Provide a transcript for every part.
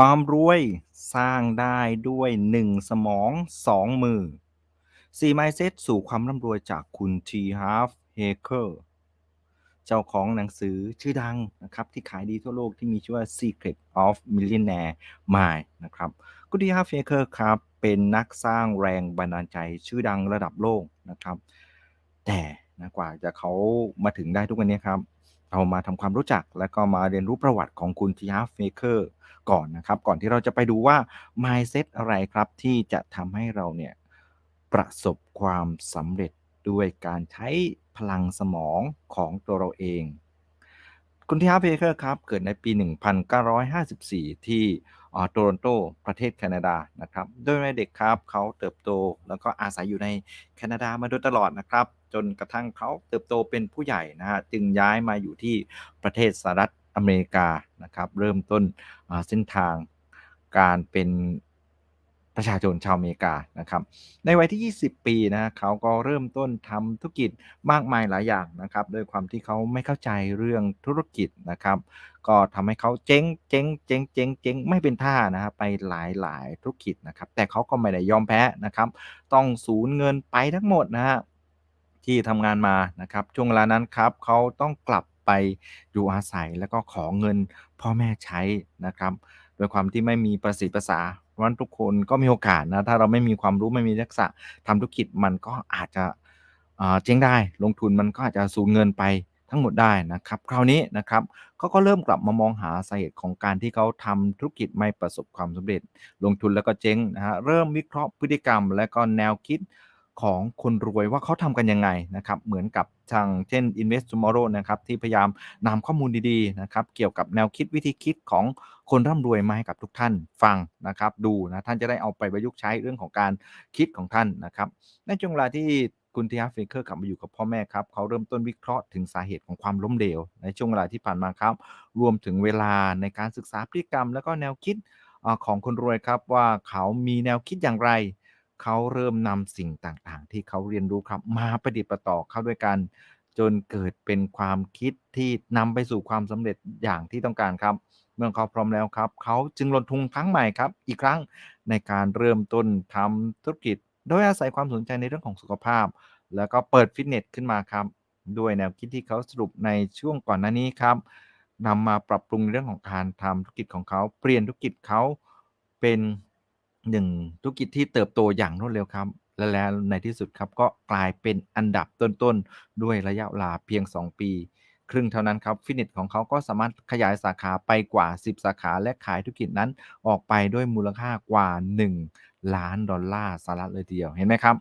ความรวยสร้างได้ด้วย 1 สมอง 2 มือ4 mindset สู่ความร่ำรวยจากคุณ T. Harv Eker เจ้าของหนังสือชื่อดังนะครับที่ขายดีทั่วโลกที่มีชื่อว่า Secret of Millionaire Mind นะครับคุณ T. Harv Eker ครับเป็นนักสร้างแรงบันดาลใจชื่อดังระดับโลกนะครับ แต่นะกว่าจะเขามาถึงได้ทุกวันนี้ครับ เรามาทำความรู้จัก และก็มาเรียนรู้ประวัติของคุณ T. Harv Eker ก่อนนะครับ ก่อนที่เราจะไปดูว่า mindset อะไรครับที่จะทำให้เราเนี่ยประสบความสำเร็จด้วยการใช้พลังสมองของตัวเราเอง คุณทีฮาร์เพเกอร์ครับ เกิดในปี 1954 ที่ โตรอนโตประเทศแคนาดานะครับโดยในเด็กครับเขาเติบโตแล้วก็อาศัยอยู่ในแคนาดามาโดยตลอดนะครับ จนกระทั่งเขาเติบโตเป็นผู้ใหญ่นะฮะจึงย้ายมาอยู่ที่ประเทศสหรัฐอเมริกานะครับ เริ่มต้นเส้นทางการเป็น ประชาชนชาวอเมริกานะครับ ในวัยที่ 20 ปีนะเขาก็เริ่มต้นทำธุรกิจมากมายหลายอย่างนะครับด้วยความที่เขาไม่เข้าใจเรื่องธุรกิจนะครับ ก็ทำให้เขาเจ๊งเจ๊งเจ๊งเจ๊งเจ๊งไม่เป็นท่านะไปหลายหลายธุรกิจนะครับ แต่เขาก็ไม่ได้ยอมแพ้นะครับ ต้องสูญเงินไปทั้งหมดนะฮะที่ทำงานมานะครับ ช่วงเวลานั้นครับเขาต้องกลับไปอยู่อาศัยแล้วก็ขอเงินพ่อแม่ใช้นะครับ โดยความที่ไม่มีประสิทธิภาษา เพราะฉะนั้นทุกคนก็มีโอกาสนะ ถ้าเราไม่มีความรู้ไม่มีทักษะทำธุรกิจมันก็อาจจะเจ๊งได้ ลงทุนมันก็อาจจะสูญเงินไปทั้งหมดได้นะครับ คราวนี้นะครับเขาก็เริ่มกลับมามองหาสาเหตุของการที่เขาทำธุรกิจไม่ประสบความสำเร็จ ลงทุนแล้วก็เจ๊งนะฮะเริ่มวิเคราะห์พฤติกรรม และก็แนวคิด ของคนรวยว่าเขาทำกันยังไงนะครับ เหมือนกับทางเช่น Invest Tomorrow นะครับที่พยายามนำข้อมูลดีๆนะครับเกี่ยวกับแนวคิดวิธีคิดของคนร่ำรวยมาให้กับทุกท่านฟังนะครับ ดูนะท่านจะได้เอาไปประยุกต์ใช้เรื่องของการคิดของท่านนะครับในช่วงเวลาที่คุณทีฮัฟเฟเกอร์กลับมาอยู่กับพ่อแม่ครับเขาเริ่มต้นวิเคราะห์ถึงสาเหตุของความล้มเหลว ในช่วงเวลาที่ผ่านมาครับ รวมถึงเวลาในการศึกษาพฤติกรรม แล้วก็แนวคิดของคนรวยครับว่าเขามีแนวคิดอย่างไร เขาเริ่มนำสิ่งต่างๆ ที่เขาเรียนรู้ครับ มาประดิษฐ์ประต่อเข้าด้วยกัน จนเกิดเป็นความคิดที่นำไปสู่ความสำเร็จอย่างที่ต้องการครับ เมื่อเขาพร้อมแล้วครับ เขาจึงลงทุนครั้งใหม่ครับ อีกครั้งในการเริ่มต้นทำธุรกิจ โดยอาศัยความสนใจในเรื่องของสุขภาพ แล้วก็เปิดฟิตเนสขึ้นมาครับ ด้วยแนวคิดที่เขาสรุปในช่วงก่อนหน้านี้ครับนำมาปรับปรุงเรื่องของการทำธุรกิจของเขา เปลี่ยนธุรกิจเขาเป็น หนึ่งธุรกิจที่เติบโตอย่างรวดเร็วครับ และแล้วในที่สุดครับก็กลายเป็นอันดับต้นๆ ด้วยระยะเวลาเพียง 2 ปี ครึ่งเท่านั้นครับฟิตเนสของเขาก็สามารถขยายสาขาไปกว่า 10 สาขาและขายธุรกิจนั้นออกไปด้วยมูลค่ากว่า 1 ล้านดอลลาร์สหรัฐเลยทีเดียวเห็นไหมครับ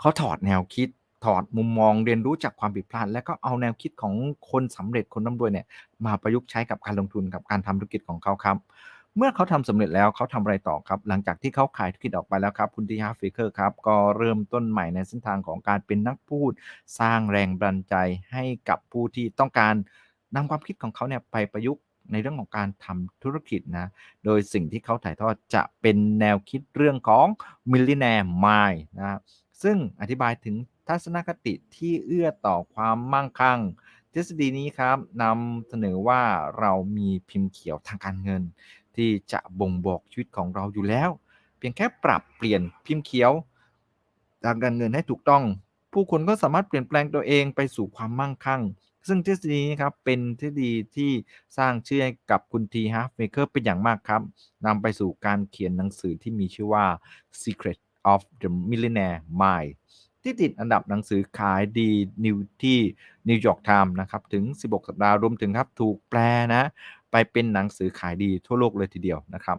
เขาถอดแนวคิดถอดมุมมองเรียนรู้จากความผิดพลาด และก็เอาแนวคิดของคนสำเร็จคนร่ำรวยเนี่ยมาประยุกต์ใช้กับการลงทุนกับการทำธุรกิจของเขาครับ เมื่อเขาทำสำเร็จแล้วเขาทำอะไรต่อครับ หลังจากที่เขาขายธุรกิจออกไปแล้วครับ คุณทีฮาฟิเกอร์ครับ ก็เริ่มต้นใหม่ในเส้นทางของการเป็นนักพูด สร้างแรงบันดาลใจให้กับผู้ที่ต้องการนำความคิดของเขาเนี่ยไปประยุกต์ในเรื่องของการทำธุรกิจนะ โดยสิ่งที่เขาถ่ายทอดจะเป็นแนวคิดเรื่องของ Millionaire Mind นะซึ่งอธิบายถึงทัศนคติที่เอื้อต่อความมั่งคั่งทฤษฎีนี้ครับนำเสนอว่าเรามีพิมพ์เขียวทางการเงิน ที่จะบ่งบอกชีวิตของเราอยู่แล้ว เพียงแค่ปรับเปลี่ยนพิมพ์เขียวทางการเงินให้ถูกต้อง ผู้คนก็สามารถเปลี่ยนแปลงตัวเองไปสู่ความมั่งคั่ง ซึ่งทฤษฎีนี้ครับเป็นทฤษฎีที่สร้างชื่อให้กับคุณทีฮาร์ฟเมเกอร์เป็นอย่างมากครับนำไปสู่การเขียนหนังสือที่มีชื่อว่า Secret of the Millionaire Mind ที่ติดอันดับหนังสือขายดีนิวที่นิวยอร์กไทม์นะครับ ถึง 16 สัปดาห์รวมถึงครับ ถูกแปลนะ ไปเป็นหนังสือขายดีทั่วโลกเลยทีเดียวนะครับ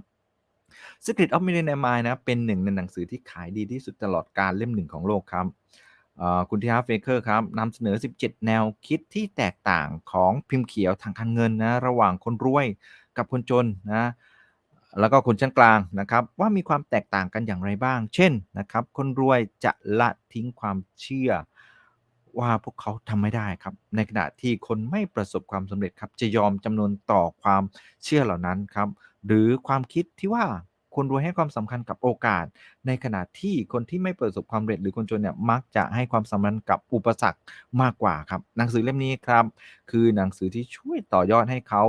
Secret of Millionaire Mind นะเป็นหนึ่งในหนังสือที่ขายดีที่สุดตลอดการเล่มหนึ่งของโลกครับคุณทีฮาร์เฟเกอร์ครับนำเสนอ 17 แนวคิดที่แตกต่างของพิมพ์เขียวทางการเงินนะระหว่างคนรวยกับคนจนนะแล้วก็คนชั้นกลางนะครับว่ามีความแตกต่างกันอย่างไรบ้าง เช่นนะครับคนรวยจะละทิ้งความเชื่อ ว่าพวกเขาทำไม่ได้ครับ ในขณะที่คนไม่ประสบความสำเร็จครับ จะยอมจำนวนต่อความเชื่อเหล่านั้นครับ หรือความคิดที่ว่าคนรวยให้ความสำคัญกับโอกาส ในขณะที่คนที่ไม่ประสบความสำเร็จหรือคนจนเนี่ยมักจะให้ความสำคัญกับอุปสรรคมากกว่าครับ หนังสือเล่มนี้ครับ คือหนังสือที่ช่วยต่อยอดให้เขา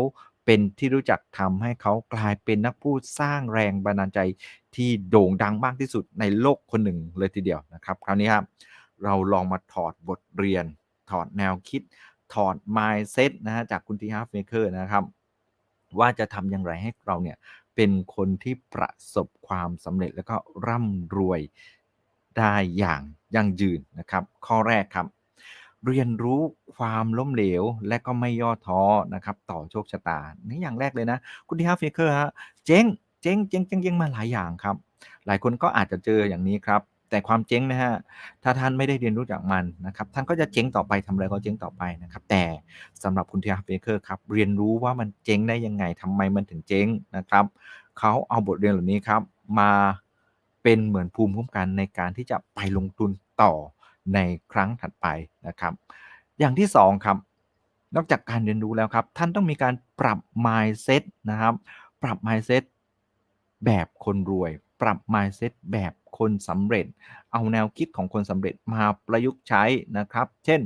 เป็นที่รู้จักทำให้เขากลายเป็นนักพูดสร้างแรงบันดาลใจที่โด่งดังมากที่สุดในโลกคนหนึ่งเลยทีเดียวนะครับ คราวนี้ครับ เราลองมาถอดบทเรียน ถอดแนวคิด ถอด mindset นะฮะจากคุณทีฮาร์ฟเมเกอร์นะครับ ว่าจะทำอย่างไรให้เราเนี่ยเป็นคนที่ประสบความสำเร็จแล้วก็ร่ำรวยได้อย่างยั่งยืนนะครับ ข้อแรกครับ เรียนรู้ความล้มเหลวและก็ไม่ย่อท้อนะครับต่อโชคชะตานี่อย่างแรกเลยนะ คุณทีฮาร์ฟเฟเกอร์ฮะเจ๊งเจ๊งเจ๊งเจ๊งเจ๊งมาหลายอย่างครับ หลายคนก็อาจจะเจออย่างนี้ครับ แต่ความเจ๊งนะฮะถ้าท่านไม่ได้เรียนรู้จากมันนะครับท่านก็จะเจ๊งต่อไปทำอะไรก็เจ๊งต่อไปนะครับแต่สำหรับคุณทีฮาร์เฟเกอร์ครับเรียนรู้ว่ามันเจ๊งได้ยังไงทำไมมันถึงเจ๊งนะครับเขาเอาบทเรียนเหล่านี้ครับมาเป็นเหมือนภูมิคุ้มกันในการที่จะไปลงทุนต่อในครั้งถัดไปนะครับ อย่างที่สองครับนอกจากการเรียนรู้แล้วครับ ท่านต้องมีการปรับ mindset นะครับ ปรับ mindset แบบคนรวย ปรับ mindset แบบ คนสำเร็จ เอาแนวคิดของคนสำเร็จมาประยุกต์ใช้นะครับ เช่น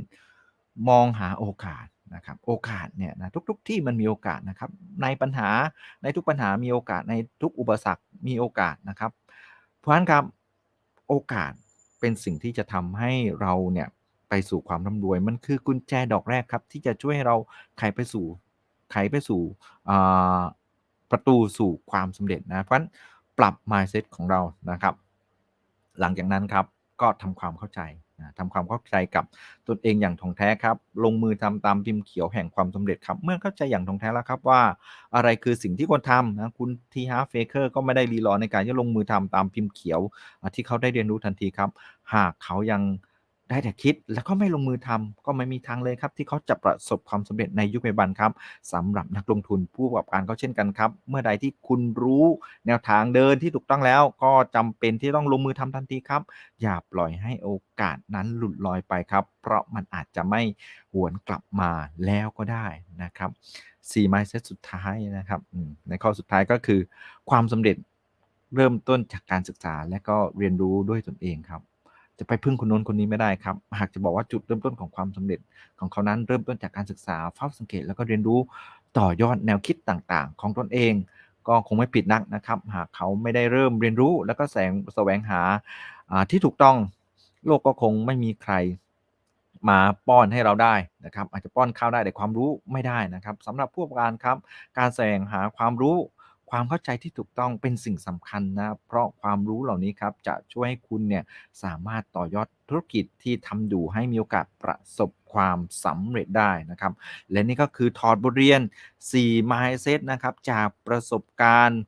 มองหาโอกาสนะครับ โอกาสเนี่ยนะทุกๆทที่มันมีโอกาสนะครับ ในปัญหาในทุกปัญหามีโอกาสในทุกอุปสรรคมีโอกาสนะครับ เพราะฉะนั้นครับโอกาสเป็นสิ่งที่จะทำให้เราเนี่ยไปสู่ความร่ำรวยมันคือกุญแจดอกแรกครับ ที่จะช่วยให้เราไขไปสู่ไขไปสู่ประตูสู่ความสำเร็จนะเพราะฉะนั้นปรับ mindset ของเรานะครับ หลังจากนั้นครับก็ทำความเข้าใจนะทำความเข้าใจกับตนเองอย่างท่องแท้ครับ ลงมือทำตามพิมพ์เขียวแห่งความสำเร็จครับ เมื่อเข้าใจอย่างท่องแท้แล้วครับว่า อะไรคือสิ่งที่ควรทำนะคุณทีฮาร์เฟเกอร์ก็ไม่ได้รีรอในการจะลงมือทำตามพิมพ์เขียวที่เขาได้เรียนรู้ทันทีครับ หากเขายัง ได้แต่คิดแล้วก็ไม่ลงมือทำก็ไม่มีทางเลยครับ ที่เขาจะประสบความสำเร็จในยุคปัจจุบันครับสำหรับนักลงทุนผู้ประกอบการก็เช่นกันครับ เมื่อใดที่คุณรู้แนวทางเดินที่ถูกต้องแล้ว ก็จำเป็นที่ต้องลงมือทำทันทีครับ อย่าปล่อยให้โอกาสนั้นหลุดลอยไปครับ เพราะมันอาจจะไม่หวนกลับมาแล้วก็ได้นะครับ4 mindset สุดท้ายนะครับในข้อสุดท้ายก็คือ ความสำเร็จเริ่มต้นจากการศึกษาและก็เรียนรู้ด้วยตนเองครับ จะไปพึ่งคนโน้นคนนี้ไม่ได้ครับ หากจะบอกว่าจุดเริ่มต้นของความสำเร็จของเขานั้นเริ่มต้นจากการศึกษาเฝ้าสังเกต แล้วก็เรียนรู้ต่อยอดแนวคิดต่างๆ ของตนเอง ก็คงไม่ผิดนักนะครับ หากเขาไม่ได้เริ่มเรียนรู้ แล้วก็แสวงแสวงหาที่ถูกต้องโลกก็คงไม่มีใครมาป้อนให้เราได้นะครับ อาจจะป้อนข้าวได้แต่ความรู้ไม่ได้นะครับสำหรับผู้ประกอบการครับ การแสวงหาความรู้ ความเข้าใจที่ถูกต้องเป็นสิ่งสำคัญนะ เพราะความรู้เหล่านี้ครับจะช่วยให้คุณเนี่ยสามารถต่อยอดธุรกิจที่ทำอยู่ให้มีโอกาสประสบความสำเร็จได้นะครับ และนี่ก็คือถอดบทเรียน 4 mindset นะครับจากประสบการณ์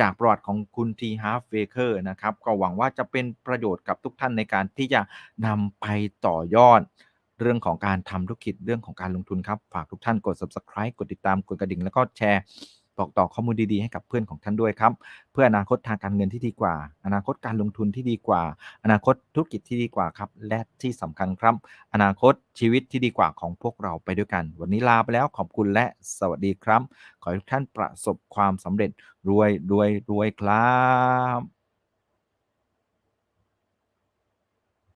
จากประวัติของคุณทีฮาร์ฟเวเกอร์นะครับ ก็หวังว่าจะเป็นประโยชน์กับทุกท่านในการที่จะนำไปต่อยอด เรื่องของการทำธุรกิจเรื่องของการลงทุนครับ ฝากทุกท่านกด subscribe กดติดตามกดกระดิ่งแล้วก็แชร์ บอกต่อข้อมูลดีๆให้กับเพื่อนของท่านด้วยครับ เพื่ออนาคตทางการเงินที่ดีกว่า อนาคตการลงทุนที่ดีกว่า อนาคตธุรกิจที่ดีกว่าครับ และที่สำคัญครับ อนาคตชีวิตที่ดีกว่าของพวกเราไปด้วยกัน วันนี้ลาไปแล้วขอบคุณและสวัสดีครับ ขอให้ทุกท่านประสบความสำเร็จรวยรวยรวยครับ